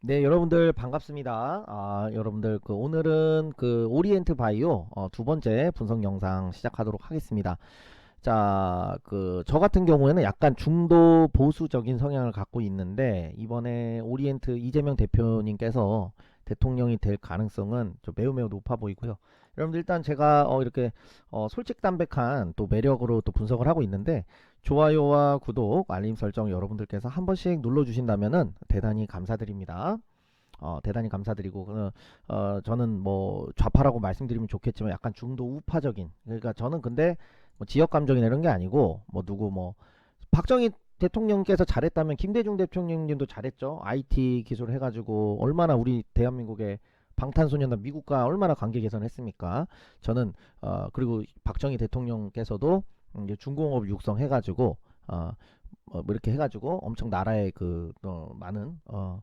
네, 여러분들 반갑습니다. 아, 여러분들 그 오늘은 그 오리엔트 바이오 어, 두 번째 분석 영상 시작하도록 하겠습니다. 자, 그 저 같은 경우에는 약간 중도 보수적인 성향을 갖고 있는데 이번에 오리엔트 이재명 대표님께서 대통령이 될 가능성은 좀 매우 매우 높아 보이고요. 여러분들 일단 제가 어, 이렇게 어, 솔직담백한 또 매력으로 또 분석을 하고 있는데 좋아요와 구독, 알림 설정 여러분들께서 한 번씩 눌러주신다면은 대단히 감사드립니다. 어, 대단히 감사드리고 어, 어, 저는 뭐 좌파라고 말씀드리면 좋겠지만 약간 중도 우파적인 그러니까 저는 근데 뭐 지역 감정이나 이런 게 아니고 뭐 누구 뭐 박정희 대통령께서 잘했다면 김대중 대통령님도 잘했죠. IT 기술 해가지고 얼마나 우리 대한민국의 방탄소년단 미국과 얼마나 관계 개선했습니까? 저는 어 그리고 박정희 대통령께서도 음, 이제 중공업 육성해가지고 어, 어, 뭐 이렇게 해가지고 엄청 나라에 그 어, 많은 어,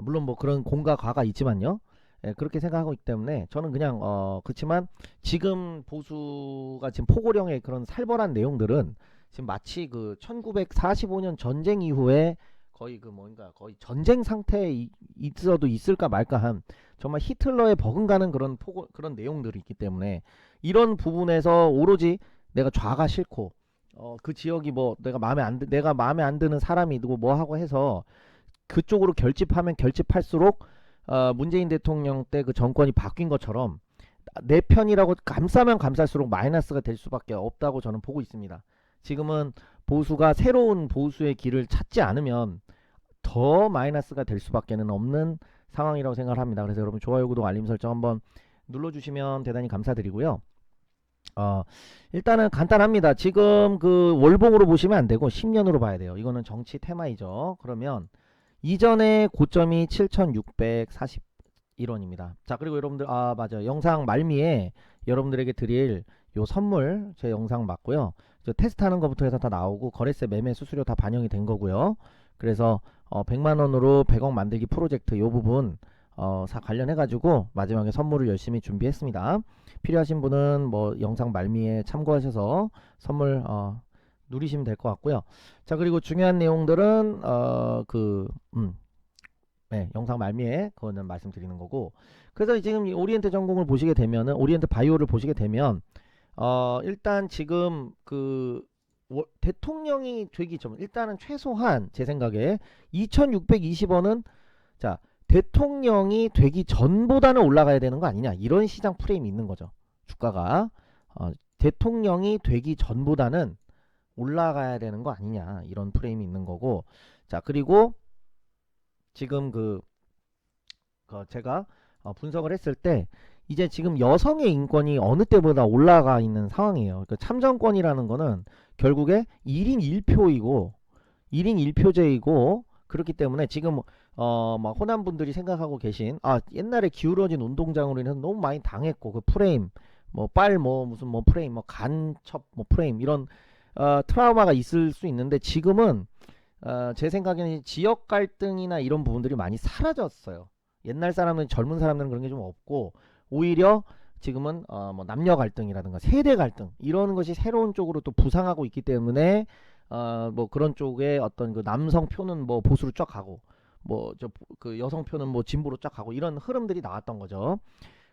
물론 뭐 그런 공과 과가 있지만요. 예, 그렇게 생각하고 있기 때문에 저는 그냥 어 그렇지만 지금 보수가 지금 포고령의 그런 살벌한 내용들은 지금 마치 그 1945년 전쟁 이후에 거의 그 뭔가 거의 전쟁 상태에 이- 있어도 있을까 말까 한 정말 히틀러에 버금가는 그런 포고 그런 내용들이 있기 때문에 이런 부분에서 오로지 내가 좌가 싫고 어 그 지역이 뭐 내가 마음에 안 드, 내가 마음에 안 드는 사람이 누구 뭐 하고 해서 그쪽으로 결집하면 결집할수록 어 문재인 대통령 때 그 정권이 바뀐 것처럼 내 편이라고 감싸면 감쌀수록 마이너스가 될 수밖에 없다고 저는 보고 있습니다. 지금은 보수가 새로운 보수의 길을 찾지 않으면 더 마이너스가 될 수밖에 는 없는 상황이라고 생각을 합니다. 그래서 여러분 좋아요, 구독, 알림 설정 한번 눌러주시면 대단히 감사드리고요. 어, 일단은 간단합니다. 지금 그 월봉으로 보시면 안 되고 10년으로 봐야 돼요. 이거는 정치 테마이죠. 그러면 이전의 고점이 7,641원입니다. 자, 그리고 여러분들 아, 맞아요. 영상 말미에 여러분들에게 드릴 요 선물 제 영상 맞고요. 저 테스트하는 것부터 해서 다 나오고 거래세 매매 수수료 다 반영이 된 거고요. 그래서 어, 100만 원으로 100억 만들기 프로젝트 요 부분 어, 사 관련해 가지고 마지막에 선물을 열심히 준비했습니다. 필요하신 분은 뭐 영상 말미에 참고하셔서 선물 어, 누리시면 될 것 같고요. 자 그리고 중요한 내용들은 어, 그 음, 네, 영상 말미에 그거는 말씀드리는 거고. 그래서 지금 이 오리엔트 전공을 보시게 되면은 오리엔트 바이오를 보시게 되면 어, 일단 지금 그 워- 대통령이 되기 전 일단은 최소한 제 생각에 2620원은 자 대통령이 되기 전보다는 올라가야 되는 거 아니냐 이런 시장 프레임이 있는 거죠 주가가. 어, 대통령이 되기 전보다는 올라가야 되는 거 아니냐 이런 프레임이 있는 거고. 자 그리고 지금 그, 그 제가 어, 분석을 했을 때 이제 지금 여성의 인권이 어느 때보다 올라가 있는 상황이에요. 그 참정권이라는 거는 결국에 1인 1표이고 1인 1표제이고 그렇기 때문에 지금 어막 호남 분들이 생각하고 계신 아 옛날에 기울어진 운동장으로 인해서 너무 많이 당했고 그 프레임 뭐빨뭐 무슨 뭐 프레임 뭐 간첩 뭐 프레임 이런 어 트라우마가 있을 수 있는데 지금은 어, 제 생각에는 지역 갈등이나 이런 부분들이 많이 사라졌어요. 옛날 사람은 젊은 사람들은 그런 게 좀 없고 오히려 지금은 어, 뭐 남녀 갈등이라든가 세대 갈등 이런 것이 새로운 쪽으로 또 부상하고 있기 때문에 어, 뭐 그런 쪽에 어떤 그 남성 표는 뭐 보수로 쫙 가고 뭐 저 그 여성 표는 뭐 진보로 쫙 가고 이런 흐름들이 나왔던 거죠.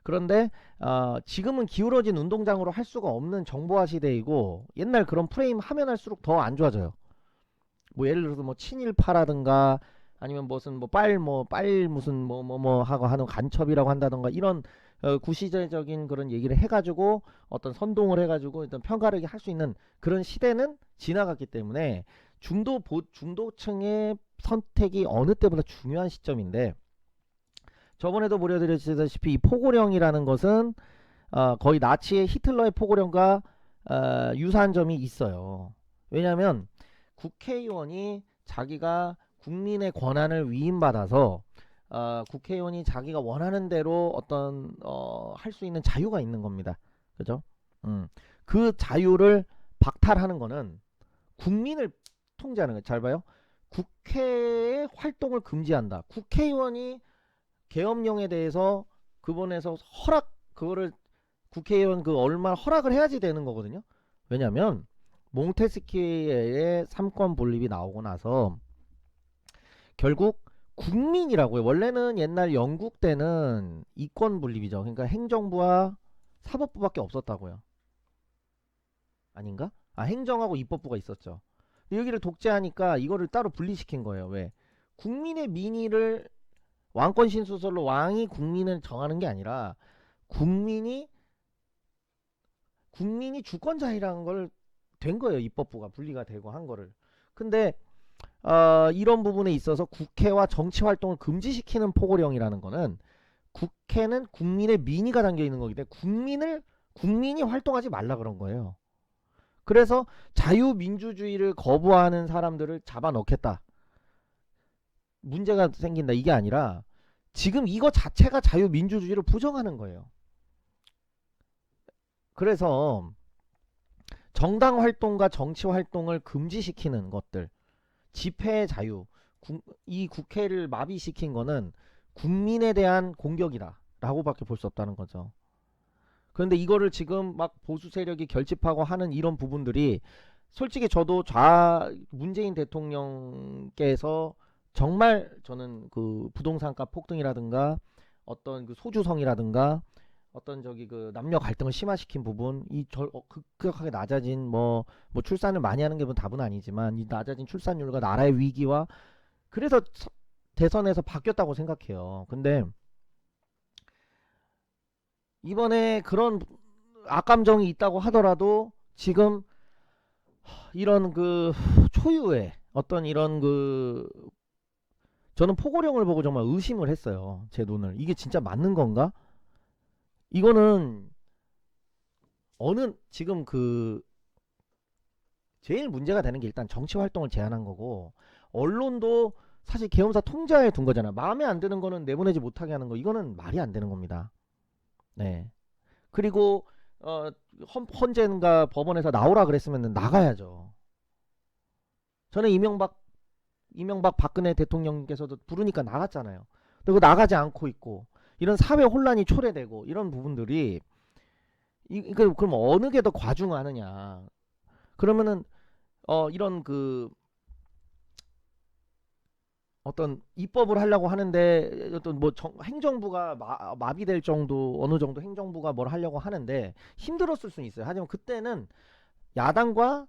그런데 어, 지금은 기울어진 운동장으로 할 수가 없는 정보화 시대이고 옛날 그런 프레임 하면 할수록 더 안 좋아져요. 뭐 예를 들어서 뭐 친일파라든가 아니면 무슨 뭐 빨뭐빨 무슨 뭐뭐 뭐 하고 하는 간첩이라고 한다던가 이런 어, 구시대적인 그런 얘기를 해가지고 어떤 선동을 해가지고 일단 편가르기 할수 있는 그런 시대는 지나갔기 때문에 중도 보, 중도층의 선택이 어느 때보다 중요한 시점인데 저번에도 보여드렸다시피 이 포고령이라는 것은 어, 거의 나치의 히틀러의 포고령과 어, 유사한 점이 있어요. 왜냐하면 국회의원이 자기가 국민의 권한을 위임받아서 어, 국회의원이 자기가 원하는 대로 어떤 어, 할 수 있는 자유가 있는 겁니다. 그죠? 음. 그 자유를 박탈하는 거는 국민을 통제하는 거예요. 잘 봐요. 국회의 활동을 금지한다. 국회의원이 계엄령에 대해서 그분에서 허락 그거를 국회의원 그 얼마 허락을 해야지 되는 거거든요. 왜냐하면 몽테스키의 삼권 분립이 나오고 나서 결국 국민이라고요. 원래는 옛날 영국 때는 이권 분립이죠. 그러니까 행정부와 사법부밖에 없었다고요. 아닌가? 아, 행정하고 입법부가 있었죠. 근데 여기를 독재하니까 이거를 따로 분리시킨 거예요. 왜? 국민의 민의를 왕권 신수설로 왕이 국민을 정하는 게 아니라 국민이 국민이 주권자이라는 걸 된 거예요. 입법부가 분리가 되고 한 거를. 근데 어, 이런 부분에 있어서 국회와 정치 활동을 금지시키는 포고령이라는 거는 국회는 국민의 민의가 담겨 있는 거기 때문에 국민을 국민이 활동하지 말라 그런 거예요. 그래서 자유민주주의를 거부하는 사람들을 잡아넣겠다. 문제가 생긴다. 이게 아니라 지금 이거 자체가 자유민주주의를 부정하는 거예요. 그래서 정당 활동과 정치 활동을 금지시키는 것들, 집회 자유, 국- 이 국회를 마비시킨 거는 국민에 대한 공격이다라고밖에 볼 수 없다는 거죠. 그런데 이거를 지금 막 보수 세력이 결집하고 하는 이런 부분들이 솔직히 저도 좌 문재인 대통령께서 정말 저는 그 부동산가 폭등이라든가 어떤 그 소주성이라든가 어떤 저기 그 남녀 갈등을 심화시킨 부분 이절 어, 급격하게 낮아진 뭐뭐 출산을 많이 하는 게 뭐 답은 아니지만 이 낮아진 출산율과 나라의 위기와 그래서 서- 대선에서 바뀌었다고 생각해요. 근데 이번에 그런 악감정이 있다고 하더라도 지금 이런 그 초유의 어떤 이런 그 저는 포고령을 보고 정말 의심을 했어요. 제 눈을. 이게 진짜 맞는 건가? 이거는 어느 지금 그 제일 문제가 되는 게 일단 정치 활동을 제한한 거고 언론도 사실 계엄사 통제하에 둔 거잖아. 마음에 안 드는 거는 내보내지 못하게 하는 거 이거는 말이 안 되는 겁니다. 네. 그리고 어 헌, 헌재인가 법원에서 나오라 그랬으면 나가야죠. 저는 이명박 이명박 박근혜 대통령께서도 부르니까 나갔잖아요. 그리고 나가지 않고 있고 이런 사회 혼란이 초래되고 이런 부분들이 이, 이거 그럼 어느 게 더 과중하느냐? 그러면은 어 이런 그 어떤 입법을 하려고 하는데 어떤 뭐 정- 행정부가 마, 마비될 정도 어느 정도 행정부가 뭘 하려고 하는데 힘들었을 수는 있어요. 하지만 그때는 야당과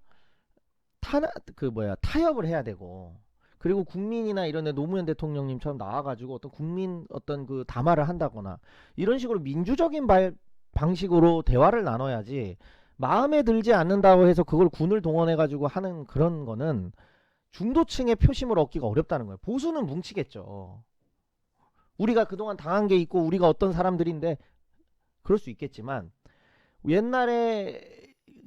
타 그 뭐야 타협을 해야 되고 그리고 국민이나 이런 데 노무현 대통령님처럼 나와가지고 어떤 국민 어떤 그 담화를 한다거나 이런 식으로 민주적인 발, 방식으로 대화를 나눠야지 마음에 들지 않는다고 해서 그걸 군을 동원해가지고 하는 그런 거는 중도층의 표심을 얻기가 어렵다는 거예요. 보수는 뭉치겠죠. 우리가 그동안 당한 게 있고 우리가 어떤 사람들인데 그럴 수 있겠지만 옛날에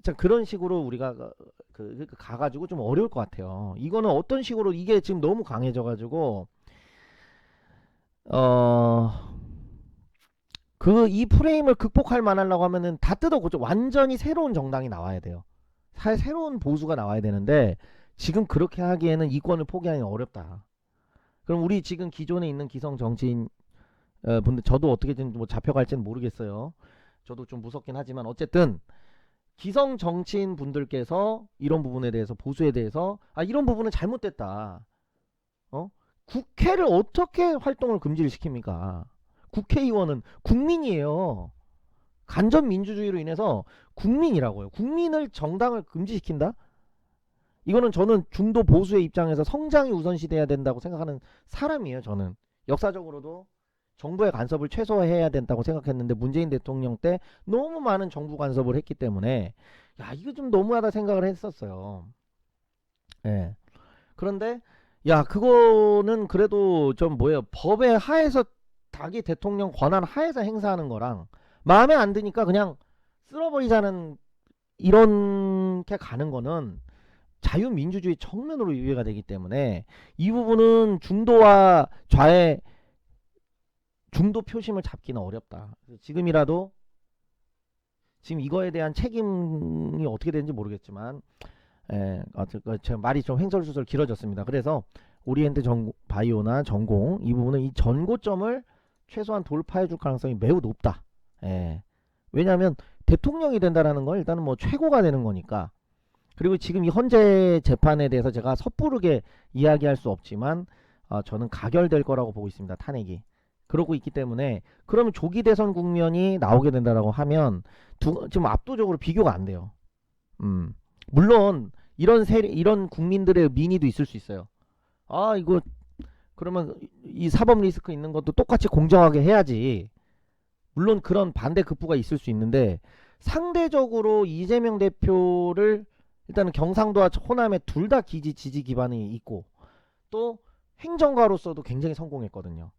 자 그런 식으로 우리가 그, 그, 그 가가지고 좀 어려울 것 같아요. 이거는 어떤 식으로 이게 지금 너무 강해져가지고 어. 그 이 프레임을 극복할 만하려고 하면은 다 뜯어 고쳐 완전히 새로운 정당이 나와야 돼요. 사- 새로운 보수가 나와야 되는데 지금 그렇게 하기에는 이권을 포기하기 어렵다. 그럼 우리 지금 기존에 있는 기성 정치인 어, 분들 저도 어떻게든 뭐 잡혀갈지는 모르겠어요. 저도 좀 무섭긴 하지만 어쨌든 기성 정치인 분들께서 이런 부분에 대해서 보수에 대해서 아 이런 부분은 잘못됐다. 어? 국회를 어떻게 활동을 금지를 시킵니까? 국회의원은 국민이에요. 간접 민주주의로 인해서 국민이라고요. 국민을 정당을 금지시킨다? 이거는 저는 중도 보수의 입장에서 성장이 우선시돼야 된다고 생각하는 사람이에요. 저는 역사적으로도 정부의 간섭을 최소화해야 된다고 생각했는데 문재인 대통령 때 너무 많은 정부 간섭을 했기 때문에 야 이거 좀 너무하다 생각을 했었어요. 예. 그런데 야 그거는 그래도 좀 뭐예요 법의 하에서 자기 대통령 권한 하에서 행사하는 거랑 마음에 안 드니까 그냥 쓸어버리자는 이렇게 가는 거는 자유민주주의 정면으로 위배가 되기 때문에 이 부분은 중도와 좌의 중도 표심을 잡기는 어렵다. 지금이라도 지금 이거에 대한 책임이 어떻게 되는지 모르겠지만 예, 어쨌든 제가 말이 좀 횡설수설 길어졌습니다. 그래서 오리엔트 전 바이오나 전공 이 부분은 이 전고점을 최소한 돌파해 줄 가능성이 매우 높다. 예. 왜냐하면 대통령이 된다라는 건 일단은 뭐 최고가 되는 거니까. 그리고 지금 이 헌재 재판에 대해서 제가 섣부르게 이야기할 수 없지만 아, 저는 가결될 거라고 보고 있습니다. 탄핵이. 그러고 있기 때문에 그러면 조기 대선 국면이 나오게 된다라고 하면 두, 지금 압도적으로 비교가 안 돼요. 음. 물론 이런 세 이런 국민들의 민의도 있을 수 있어요. 아, 이거 그러면 이 사법 리스크 있는 것도 똑같이 공정하게 해야지. 물론 그런 반대 급부가 있을 수 있는데 상대적으로 이재명 대표를 일단은 경상도와 호남에 둘 다 기지 지지 기반이 있고 또 행정가로서도 굉장히 성공했거든요.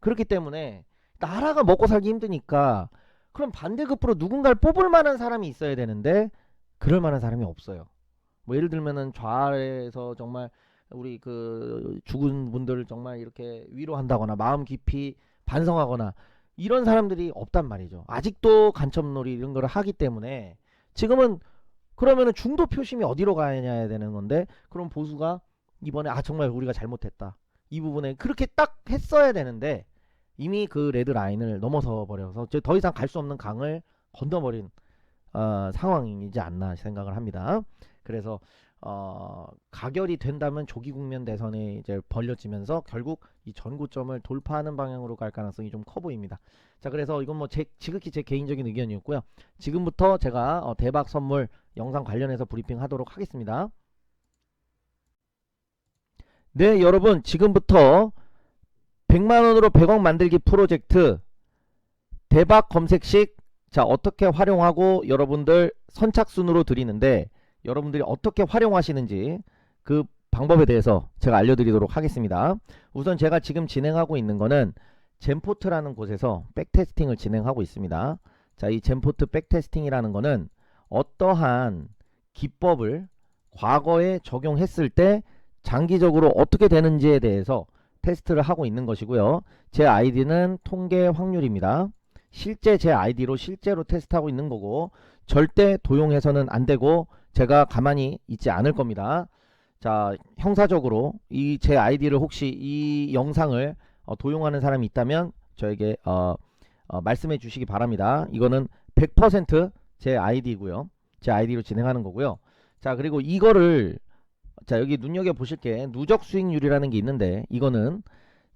그렇기 때문에 나라가 먹고 살기 힘드니까 그럼 반대급부로 누군가를 뽑을 만한 사람이 있어야 되는데 그럴 만한 사람이 없어요. 뭐 예를 들면은 좌에서 정말 우리 그 죽은 분들을 정말 이렇게 위로한다거나 마음 깊이 반성하거나 이런 사람들이 없단 말이죠. 아직도 간첩놀이 이런 거를 하기 때문에 지금은 그러면은 중도 표심이 어디로 가야 되는 건데 그럼 보수가 이번에 아 정말 우리가 잘못했다 이 부분에 그렇게 딱 했어야 되는데 이미 그 레드 라인을 넘어서 버려서 저더 이상 갈 수 없는 강을 건너버린 어, 상황이지 않나 생각을 합니다. 그래서 어, 가결이 된다면 조기 국면 대선에 이제 벌려지면서 결국 이 전고점을 돌파하는 방향으로 갈 가능성이 좀 커 보입니다. 자, 그래서 이건 뭐 제, 지극히 제 개인적인 의견이었고요. 지금부터 제가 어, 대박 선물 영상 관련해서 브리핑 하도록 하겠습니다. 네, 여러분 지금부터 100만원으로 100억 만들기 프로젝트 대박 검색식 자 어떻게 활용하고 여러분들 선착순으로 드리는데 여러분들이 어떻게 활용하시는지 그 방법에 대해서 제가 알려드리도록 하겠습니다. 우선 제가 지금 진행하고 있는 거는 젠포트라는 곳에서 백테스팅을 진행하고 있습니다. 자, 이 젠포트 백테스팅이라는 거는 어떠한 기법을 과거에 적용했을 때 장기적으로 어떻게 되는지에 대해서 테스트를 하고 있는 것이고요. 제 아이디는 통계 확률입니다. 실제 제 아이디로 실제로 테스트하고 있는 거고 절대 도용해서는 안 되고 제가 가만히 있지 않을 겁니다. 자, 형사적으로 이 제 아이디를 혹시 이 영상을 어, 도용하는 사람이 있다면 저에게 어, 어, 말씀해 주시기 바랍니다. 이거는 100%제 아이디고요. 제 아이디로 진행하는 거고요. 자, 그리고 이거를 자, 여기 눈여겨 보실 게 누적 수익률이라는 게 있는데 이거는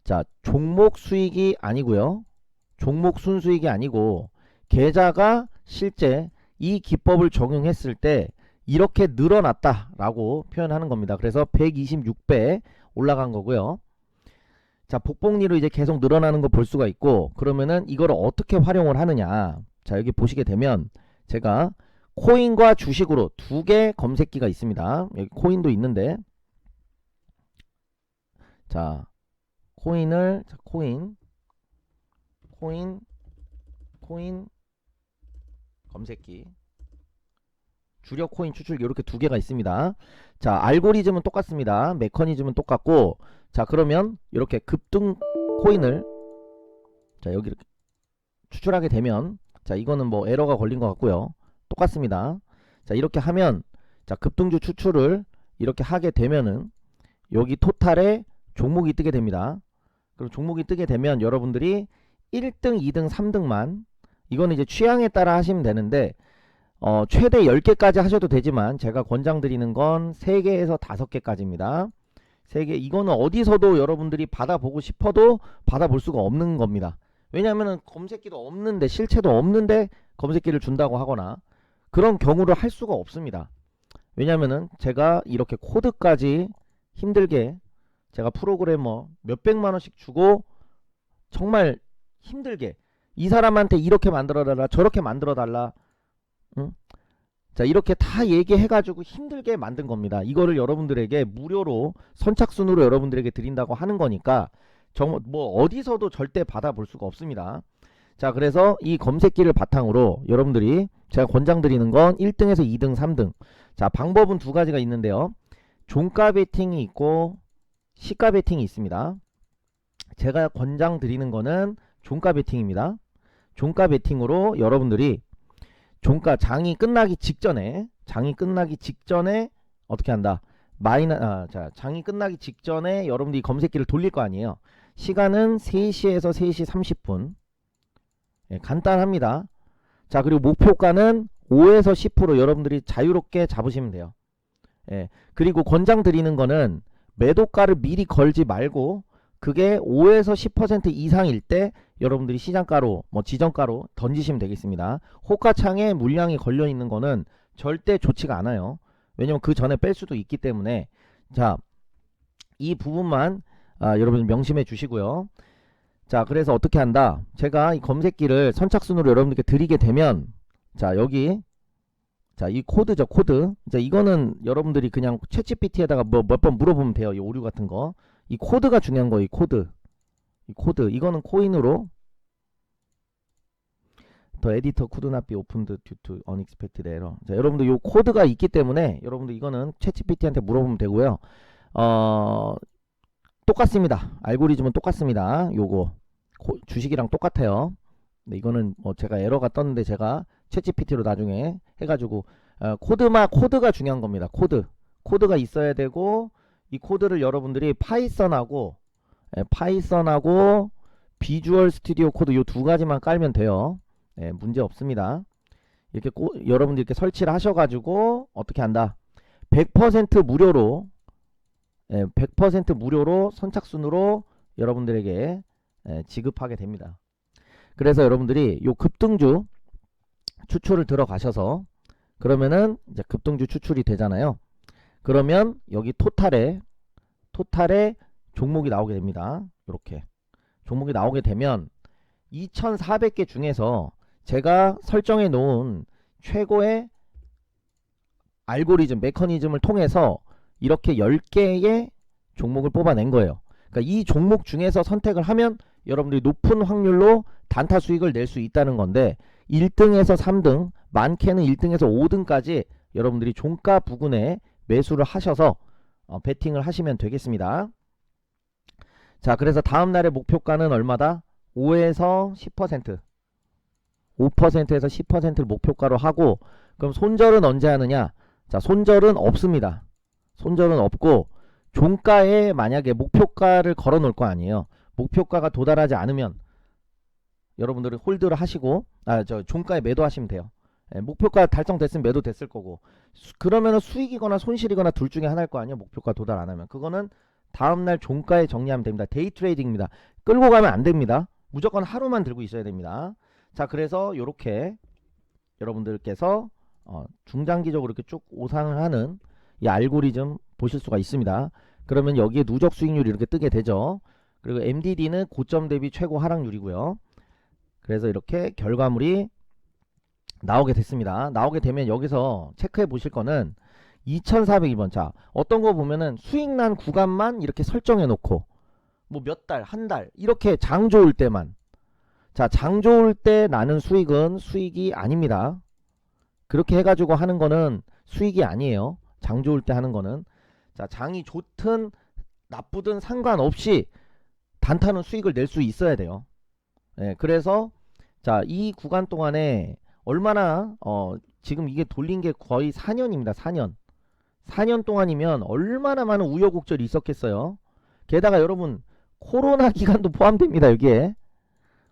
자, 종목 수익이 아니고요. 종목 순수익이 아니고 계좌가 실제 이 기법을 적용했을 때 이렇게 늘어났다 라고 표현하는 겁니다. 그래서 126배 올라간 거고요. 자, 복복리로 이제 계속 늘어나는 거 볼 수가 있고 그러면은 이거를 어떻게 활용을 하느냐. 자, 여기 보시게 되면 제가 코인과 주식으로 두 개 검색기가 있습니다. 여기 코인도 있는데 자, 코인을 자, 코인 코인 코인 검색기 주력 코인 추출기 이렇게 두 개가 있습니다. 자, 알고리즘은 똑같습니다. 메커니즘은 똑같고 자, 그러면 이렇게 급등 코인을 자, 여기 이렇게 추출하게 되면 자, 이거는 뭐 에러가 걸린 것 같고요. 똑같습니다. 자, 이렇게 하면 자, 급등주 추출을 이렇게 하게 되면은 여기 토탈에 종목이 뜨게 됩니다. 그리고 종목이 뜨게 되면 여러분들이 1등, 2등, 3등만 이거는 이제 취향에 따라 하시면 되는데 어, 최대 10개까지 하셔도 되지만 제가 권장드리는 건 3개에서 5개까지입니다. 3개 이거는 어디서도 여러분들이 받아보고 싶어도 받아볼 수가 없는 겁니다. 왜냐하면 검색기도 없는데 실체도 없는데 검색기를 준다고 하거나 그런 경우를 할 수가 없습니다. 왜냐면은 제가 이렇게 코드까지 힘들게 제가 프로그래머 몇백만 원씩 주고 정말 힘들게 이 사람한테 이렇게 만들어 달라 저렇게 만들어 달라 응? 자 이렇게 다 얘기해 가지고 힘들게 만든 겁니다 이거를 여러분들에게 무료로 선착순으로 여러분들에게 드린다고 하는 거니까 정말 뭐 어디서도 절대 받아볼 수가 없습니다 자 그래서 이 검색기를 바탕으로 여러분들이 제가 권장드리는 건 1등에서 2등 3등. 자 방법은 두 가지가 있는데요. 종가 베팅이 있고 시가 베팅이 있습니다. 제가 권장드리는 거는 종가 베팅입니다. 종가 베팅으로 여러분들이 종가 장이 끝나기 직전에 장이 끝나기 직전에 어떻게 한다? 마이너 아, 자 장이 끝나기 직전에 여러분들이 검색기를 돌릴 거 아니에요. 시간은 3시에서 3시 30분 예, 간단합니다 자 그리고 목표가는 5에서 10% 여러분들이 자유롭게 잡으시면 돼요 예, 그리고 권장 드리는 거는 매도가를 미리 걸지 말고 그게 5에서 10% 이상일 때 여러분들이 시장가로 뭐 지정가로 던지시면 되겠습니다. 호가창에 물량이 걸려 있는 거는 절대 좋지가 않아요. 왜냐면 그 전에 뺄 수도 있기 때문에 자, 이 부분만 아, 여러분 명심해 주시고요. 자, 그래서 어떻게 한다? 제가 이 검색기를 선착순으로 여러분들께 드리게 되면 자, 여기 자, 이 코드죠, 코드. 자, 이거는 여러분들이 그냥 챗GPT에다가 뭐 몇 번 물어보면 돼요. 이 오류 같은 거. 이 코드가 중요한 거예요, 이 코드. 이 코드. 이거는 코인으로 더 에디터 opened due to unexpected error. 자, 여러분들 요 코드가 있기 때문에 여러분들 이거는 챗GPT한테 물어보면 되고요. 어, 똑같습니다. 알고리즘은 똑같습니다. 요거 코- 주식이랑 똑같아요. 근데 이거는 뭐 제가 에러가 떴는데 제가 챗GPT로 나중에 해가지고 어, 코드마 코드가 중요한 겁니다. 코드 코드가 있어야 되고 이 코드를 여러분들이 파이썬하고 예, 파이썬하고 비주얼 스튜디오 코드 요두 가지만 깔면 돼요. 예, 문제 없습니다. 이렇게 꼬, 여러분들 이렇게 설치를 하셔가지고 어떻게 한다? 100% 무료로 예, 100% 무료로 선착순으로 여러분들에게 예, 지급하게 됩니다. 그래서 여러분들이 요 급등주 추출을 들어가셔서 그러면은 이제 급등주 추출이 되잖아요. 그러면 여기 토탈에 토탈에 종목이 나오게 됩니다. 이렇게 종목이 나오게 되면 2,400개 중에서 제가 설정해 놓은 최고의 알고리즘 메커니즘을 통해서 이렇게 10개의 종목을 뽑아낸 거예요. 그러니까 이 종목 중에서 선택을 하면 여러분들이 높은 확률로 단타 수익을 낼 수 있다는 건데 1등에서 3등, 많게는 1등에서 5등까지 여러분들이 종가 부근에 매수를 하셔서 어, 베팅을 하시면 되겠습니다. 자, 그래서 다음 날의 목표가는 얼마다? 5에서 10%. 5%에서 10%를 목표가로 하고 그럼 손절은 언제 하느냐? 자, 손절은 없습니다. 손절은 없고 종가에 만약에 목표가를 걸어 놓을 거 아니에요. 목표가가 도달하지 않으면 여러분들은 홀드를 하시고 아 저 종가에 매도하시면 돼요. 예, 목표가 달성됐으면 매도됐을 거고 수- 그러면은 수익이거나 손실이거나 둘 중에 하나일 거 아니에요. 목표가 도달 안 하면 그거는 다음날 종가에 정리하면 됩니다. 데이 트레이딩입니다. 끌고 가면 안 됩니다. 무조건 하루만 들고 있어야 됩니다. 자 그래서 요렇게 여러분들께서 어, 중장기적으로 이렇게 쭉 오상을 하는 이 알고리즘 보실 수가 있습니다. 그러면 여기에 누적 수익률이 이렇게 뜨게 되죠. 그리고 MDD는 고점 대비 최고 하락률이고요. 그래서 이렇게 결과물이 나오게 됐습니다. 나오게 되면 여기서 체크해 보실 거는 2402번. 자, 어떤 거 보면은 수익 난 구간만 이렇게 설정해 놓고 뭐 몇 달, 한 달 이렇게 장 좋을 때만 자, 장 좋을 때 나는 수익은 수익이 아닙니다. 그렇게 해가지고 하는 거는 수익이 아니에요. 장 좋을 때 하는 거는 자, 장이 좋든 나쁘든 상관없이 단타는 수익을 낼 수 있어야 돼요. 예, 그래서 자, 이 구간 동안에 얼마나 어, 지금 이게 돌린 게 거의 4년입니다. 4년. 4년 동안이면 얼마나 많은 우여곡절이 있었겠어요. 게다가 여러분 코로나 기간도 포함됩니다. 여기에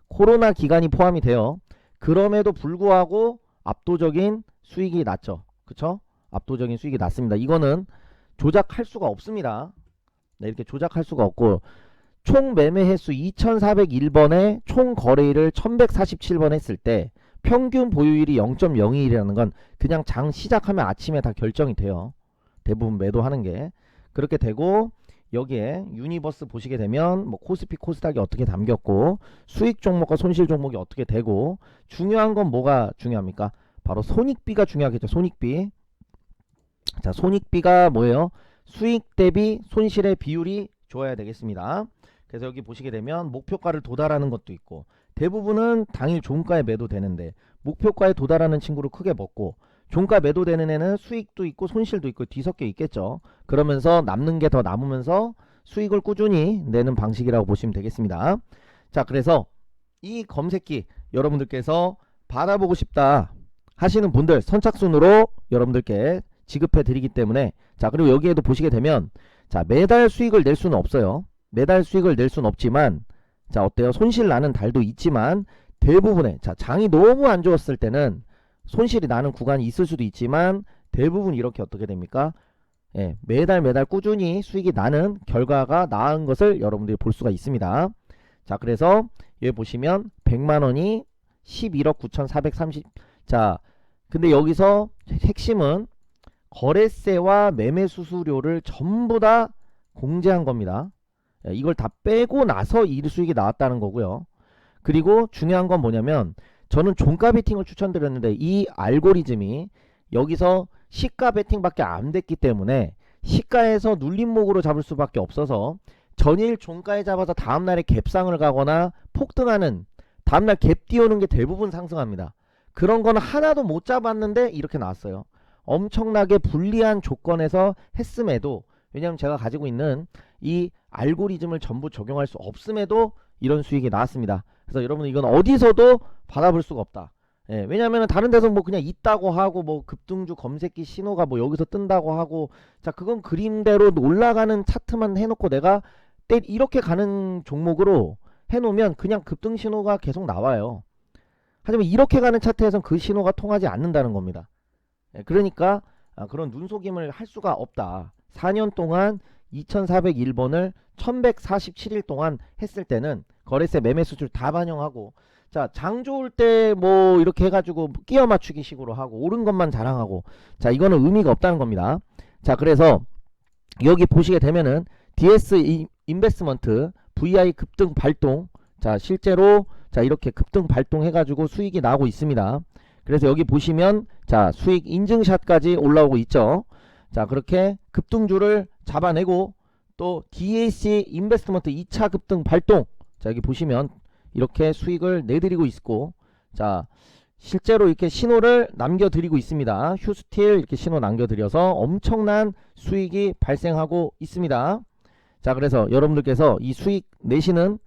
코로나 기간이 포함이 돼요. 그럼에도 불구하고 압도적인 수익이 났죠. 그쵸? 압도적인 수익이 났습니다. 이거는 조작할 수가 없습니다. 네, 이렇게 조작할 수가 없고 총 매매 횟수 2401번에 총 거래일을 1147번 했을 때 평균 보유일이 0.02일이라는 건 그냥 장 시작하면 아침에 다 결정이 돼요. 대부분 매도하는 게 그렇게 되고 여기에 유니버스 보시게 되면 뭐 코스피 코스닥이 어떻게 담겼고 수익 종목과 손실 종목이 어떻게 되고 중요한 건 뭐가 중요합니까? 바로 손익비가 중요하겠죠. 손익비. 자, 손익비가 뭐예요? 수익 대비 손실의 비율이 좋아야 되겠습니다. 그래서 여기 보시게 되면 목표가를 도달하는 것도 있고 대부분은 당일 종가에 매도되는데 목표가에 도달하는 친구를 크게 먹고 종가 매도되는 애는 수익도 있고 손실도 있고 뒤섞여 있겠죠. 그러면서 남는 게 더 남으면서 수익을 꾸준히 내는 방식이라고 보시면 되겠습니다. 자, 그래서 이 검색기 여러분들께서 받아보고 싶다 하시는 분들 선착순으로 여러분들께 지급해 드리기 때문에 자, 그리고 여기에도 보시게 되면 자, 매달 수익을 낼 수는 없어요. 매달 수익을 낼 수는 없지만 자, 어때요? 손실 나는 달도 있지만 대부분의 자, 장이 너무 안 좋았을 때는 손실이 나는 구간이 있을 수도 있지만 대부분 이렇게 어떻게 됩니까? 예, 매달 매달 꾸준히 수익이 나는 결과가 나은 것을 여러분들이 볼 수가 있습니다. 자, 그래서 여기 보시면 100만 원이 11억 9,430. 자, 근데 여기서 핵심은 거래세와 매매 수수료를 전부 다 공제한 겁니다. 예, 이걸 다 빼고 나서 이 수익이 나왔다는 거고요. 그리고 중요한 건 뭐냐면 저는 종가 베팅을 추천드렸는데 이 알고리즘이 여기서 시가 베팅밖에 안 됐기 때문에 시가에서 눌림목으로 잡을 수밖에 없어서 전일 종가에 잡아서 다음날에 갭상을 가거나 폭등하는 다음날 갭 띄우는 게 대부분 상승합니다. 그런 거는 하나도 못 잡았는데 이렇게 나왔어요. 엄청나게 불리한 조건에서 했음에도 왜냐하면 제가 가지고 있는 이 알고리즘을 전부 적용할 수 없음에도 이런 수익이 나왔습니다. 그래서 여러분 이건 어디서도 받아볼 수가 없다. 예, 왜냐하면 다른 데서 뭐 그냥 있다고 하고 뭐 급등주 검색기 신호가 뭐 여기서 뜬다고 하고 자 그건 그림대로 올라가는 차트만 해놓고 내가 때 이렇게 가는 종목으로 해놓으면 그냥 급등 신호가 계속 나와요. 하지만 이렇게 가는 차트에선 그 신호가 통하지 않는다는 겁니다. 예, 그러니까 아, 그런 눈속임을 할 수가 없다. 4년 동안 2401번을 1147일 동안 했을 때는 거래세 매매 수출 다 반영하고 자 장 좋을 때 뭐 이렇게 해가지고 끼워 맞추기 식으로 하고 옳은 것만 자랑하고 자 이거는 의미가 없다는 겁니다. 자 그래서 여기 보시게 되면은 DS 이- 인베스먼트 VI 급등 발동 자 실제로 자 이렇게 급등 발동해 가지고 수익이 나오고 있습니다. 그래서 여기 보시면 자 수익 인증샷까지 올라오고 있죠. 자 그렇게 급등주를 잡아내고 또 DAC 인베스트먼트 2차 급등 발동 자 여기 보시면 이렇게 수익을 내드리고 있고 자 실제로 이렇게 신호를 남겨드리고 있습니다. 휴스틸 이렇게 신호 남겨드려서 엄청난 수익이 발생하고 있습니다. 자 그래서 여러분들께서 이 수익 내시는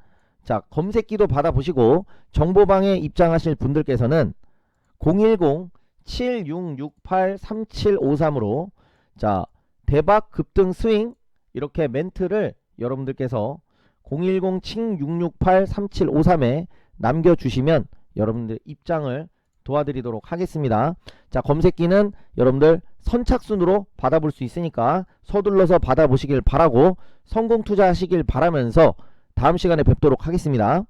자 검색기도 받아보시고 정보방에 입장하실 분들께서는 010-7668-3753으로 자 대박 급등 스윙 이렇게 멘트를 여러분들께서 010-7668-3753에 남겨주시면 여러분들 입장을 도와드리도록 하겠습니다. 자 검색기는 여러분들 선착순으로 받아볼 수 있으니까 서둘러서 받아보시길 바라고 성공 투자하시길 바라면서 다음 시간에 뵙도록 하겠습니다.